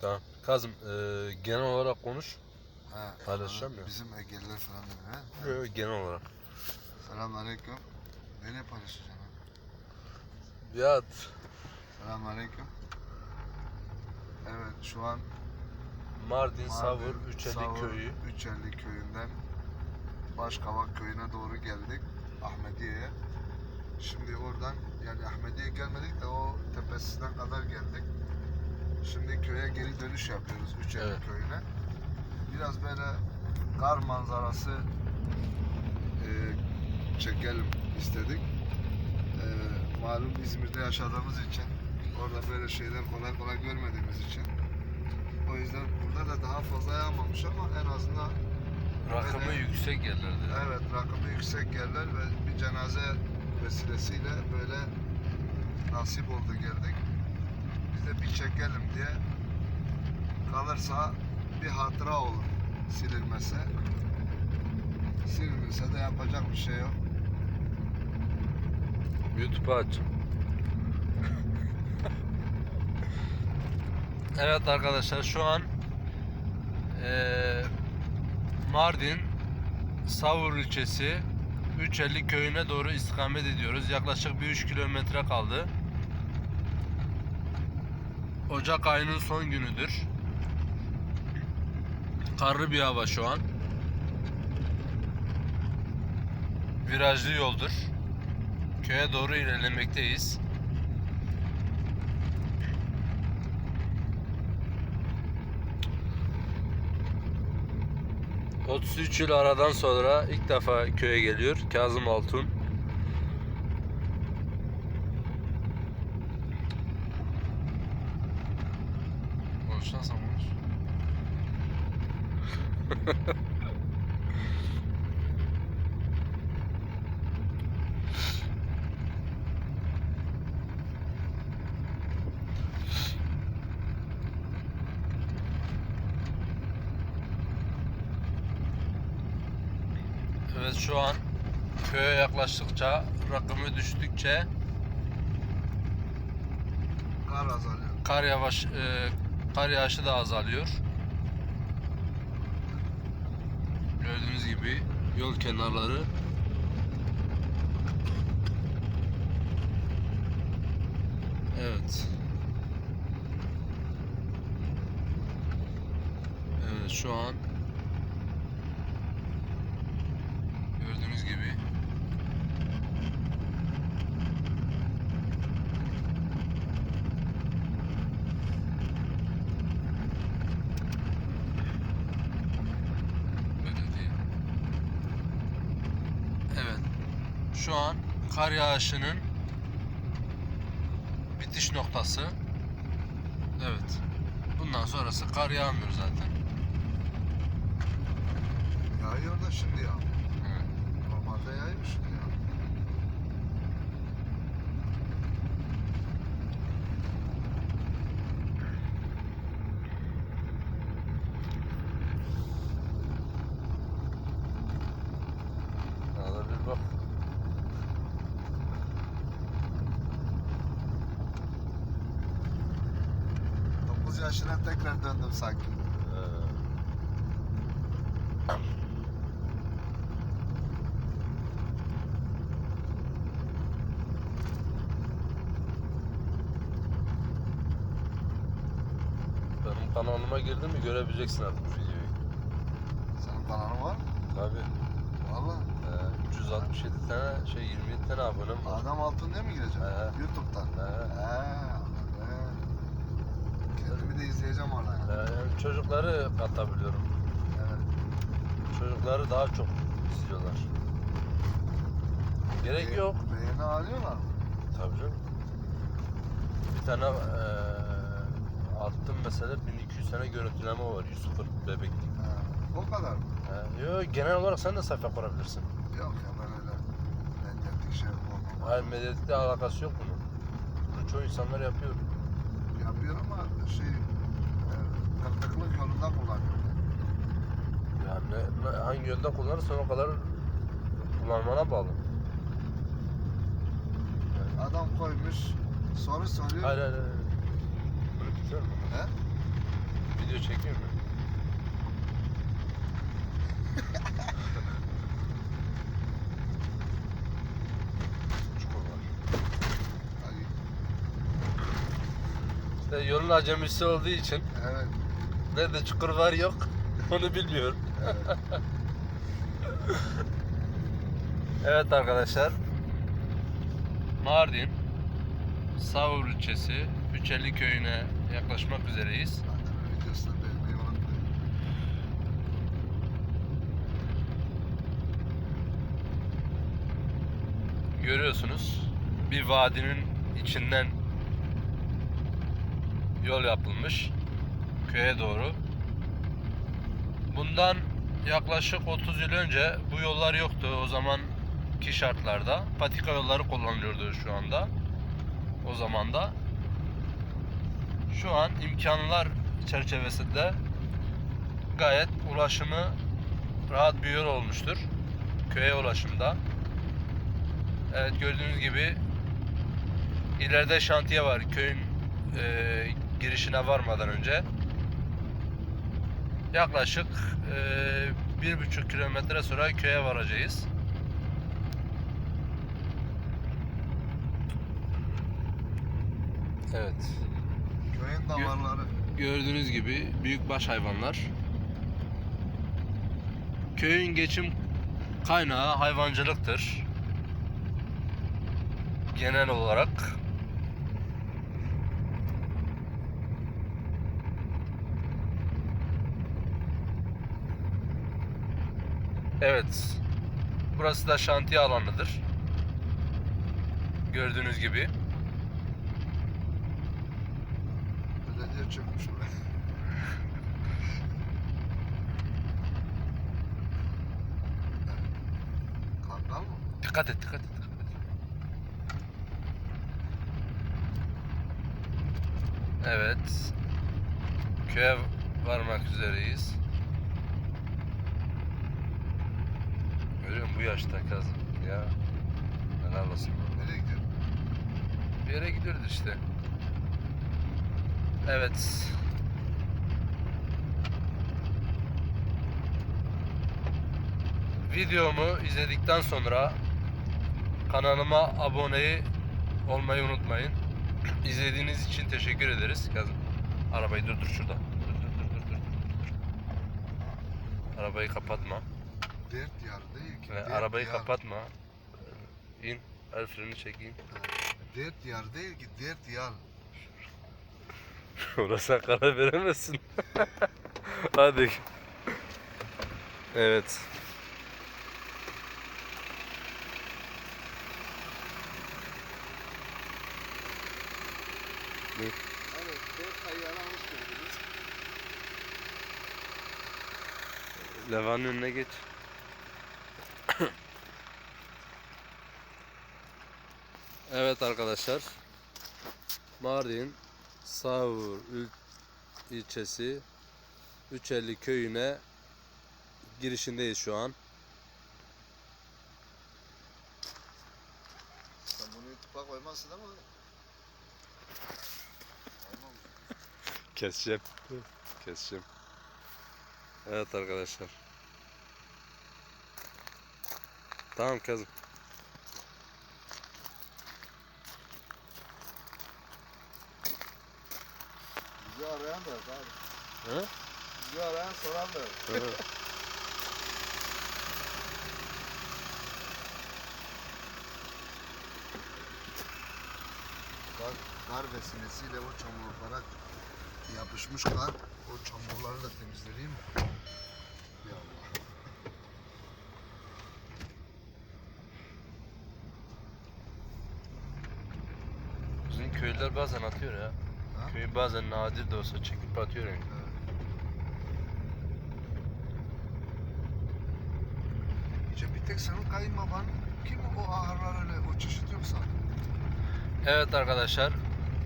Tamam. Kazım e, genel olarak konuş. Ha, Paylaşacağım ya. Bizim Egeliler falan dedi ha. Yok yok, genel olarak. Selamünaleyküm. Paylaşacaksın ha. Ya Selamünaleyküm. Evet şu an Mardin, Savur, Üçeli Savur, köyü. Üçelli köyünden Başkavak köyüne doğru geldik. Ahmediye'ye. Şimdi oradan yani Ahmediye'ye gelmedik de o tepesinden kadar geldik. Şimdi köye geri dönüş yapıyoruz Üçelli Evet. köyüne. Biraz böyle kar manzarası e, çekelim istedik. E, malum İzmir'de yaşadığımız için orada böyle şeyler kolay kolay görmediğimiz için o yüzden burada da daha fazla yağmamış ama en azından Rakımı Böyle- yüksek yerlerde. evet rakımı yüksek yerler ve bir cenaze vesilesiyle böyle nasip oldu geldik. Biz de bir çekelim diye kalırsa bir hatıra olur silinmese. Silinmese de yapacak bir şey yok. YouTube'u aç. evet arkadaşlar şu an eee, Mardin Savur ilçesi 350 köyüne doğru istikamet ediyoruz. Yaklaşık bir 3 kilometre kaldı. Ocak ayının son günüdür. Karlı bir hava şu an. Virajlı yoldur. Köye doğru ilerlemekteyiz. ...33 yıl aradan sonra ilk defa köye geliyor Kazım Altun. Konuşarsan konuş. Evet şu an köye yaklaştıkça, rakımı düştükçe Kar azalıyor. kar yavaş e, kar yağışı da azalıyor. Gördüğünüz gibi yol kenarları Evet. Evet şu an gördüğünüz gibi belediye. Evet. Şu an kar yağışının bitiş noktası. Evet. Bundan sonrası kar yağmıyor zaten. Yağıyor da şimdi ya. Evet. Normalde yağıyor şimdi ya. Hadi bir bak. Dokuz yaşına tekrar döndüm sanki. Benim kanalıma girdin mi görebileceksin artık bu videoyu. Senin kanalın var mı? Tabii. Valla. Ee, 367 tane şey 27 tane abonem var. Adam altın diye mi gireceksin? He. Youtube'dan. He. He. Kendimi de izleyeceğim oradan. Ee, yani çocukları katabiliyorum. Evet. Çocukları daha çok izliyorlar. Gerek Be- yok. Beğeni alıyorlar mı? Tabii canım. Bir tane eee attım mesela 1200 tane görüntüleme var 100 bebek. He. O kadar mı? He, yo, genel olarak sen de sayfa kurabilirsin. Yok ya ben öyle medyatik şey yapmam. Hayır medyatikle alakası yok bunun. Bunu çoğu insanlar yapıyor. Yapıyor ama şey e, kırtıklık yolunda kullanıyor. Yani ne- hangi yönde kullanırsan o kadar kullanmana bağlı. Adam koymuş soru soruyor. Hayır hayır hayır. Böyle bitiyor mu? He? video çekiyor mu? Çukur var. Hadi. Yolun acemisi olduğu için Evet. nerede çukur var yok onu bilmiyorum. evet. Evet arkadaşlar. Mardin Savur ilçesi Üçelli köyüne yaklaşmak üzereyiz. Görüyorsunuz bir vadinin içinden yol yapılmış köye doğru. Bundan yaklaşık 30 yıl önce bu yollar yoktu. O zamanki şartlarda patika yolları kullanılıyordu şu anda. O zaman da şu an imkanlar çerçevesinde gayet ulaşımı rahat bir yol olmuştur. Köye ulaşımda. Evet gördüğünüz gibi ileride şantiye var köyün e, girişine varmadan önce. Yaklaşık e, bir buçuk kilometre sonra köye varacağız. Evet. Köyün damarları. Gördüğünüz gibi büyükbaş hayvanlar. Köyün geçim kaynağı hayvancılıktır. Genel olarak. Evet. Burası da şantiye alanıdır. Gördüğünüz gibi. Belediye çökmüş oraya. Kangal mı? Dikkat et. dikkat et. Evet. Köye varmak üzereyiz. Bu yaşta Kazım? Ya. Helal olsun. Nereye gidiyor? Bir yere gidiyoruz işte. Evet. Videomu izledikten sonra kanalıma abone olmayı unutmayın. İzlediğiniz için teşekkür ederiz. Kazım. Arabayı durdur şurada. Dur dur dur dur. dur. Arabayı kapatma. Dert yar değil ki. Ve dert arabayı yar. kapatma. İn. El freni çekeyim. Dert yar değil ki dert yar. Orası karar veremezsin. Hadi. Evet. Evet. Levanın önüne geç. Evet arkadaşlar. Mardin Savur il- ilçesi Üçelli köyüne girişindeyiz şu an. Sen bunu YouTube'a koymazsın ama. Keseceğim. Keseceğim. Evet arkadaşlar. Tamam kızım. Arayan da yok abi. Hı? Bizi arayan soran da yok. Kar, kar vesilesiyle o çamurluklara yapışmış kar. O çamurları da temizleyeyim. Ya Allah. Bizim köylüler bazen atıyor ya. Köyü bazen nadir de olsa çekip atıyor yani. Evet. İşte bir tek senin kayınbaban kim o ahırlar öyle o çeşit yoksa? Evet arkadaşlar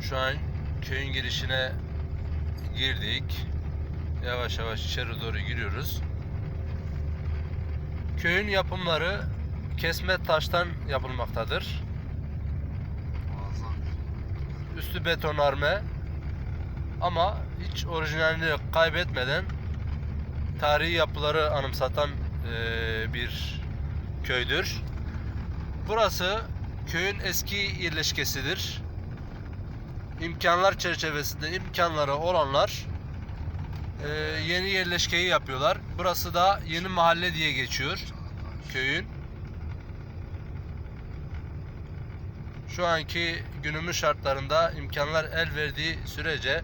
şu an köyün girişine girdik. Yavaş yavaş içeri doğru giriyoruz. Köyün yapımları kesme taştan yapılmaktadır. Üstü betonarme ama hiç orijinalini kaybetmeden tarihi yapıları anımsatan eee, bir köydür. Burası köyün eski yerleşkesidir. İmkanlar çerçevesinde imkanları olanlar eee, yeni yerleşkeyi yapıyorlar. Burası da yeni mahalle diye geçiyor köyün. Şu anki günümüz şartlarında imkanlar el verdiği sürece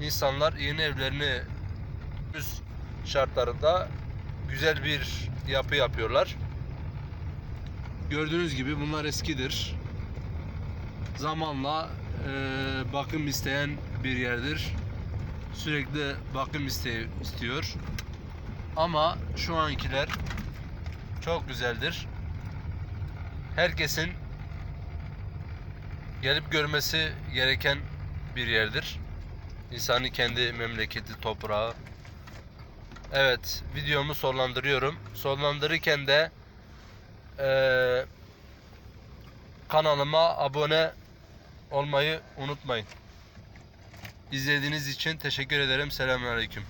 insanlar yeni evlerini günümüz şartlarında güzel bir yapı yapıyorlar. Gördüğünüz gibi bunlar eskidir. Zamanla eee, bakım isteyen bir yerdir. Sürekli bakım iste istiyor. Ama şu ankiler çok güzeldir. Herkesin gelip görmesi gereken bir yerdir. İnsanın kendi memleketi, toprağı. Evet, videomu sonlandırıyorum. Sonlandırırken de eee, kanalıma abone olmayı unutmayın. İzlediğiniz için teşekkür ederim. Selamünaleyküm.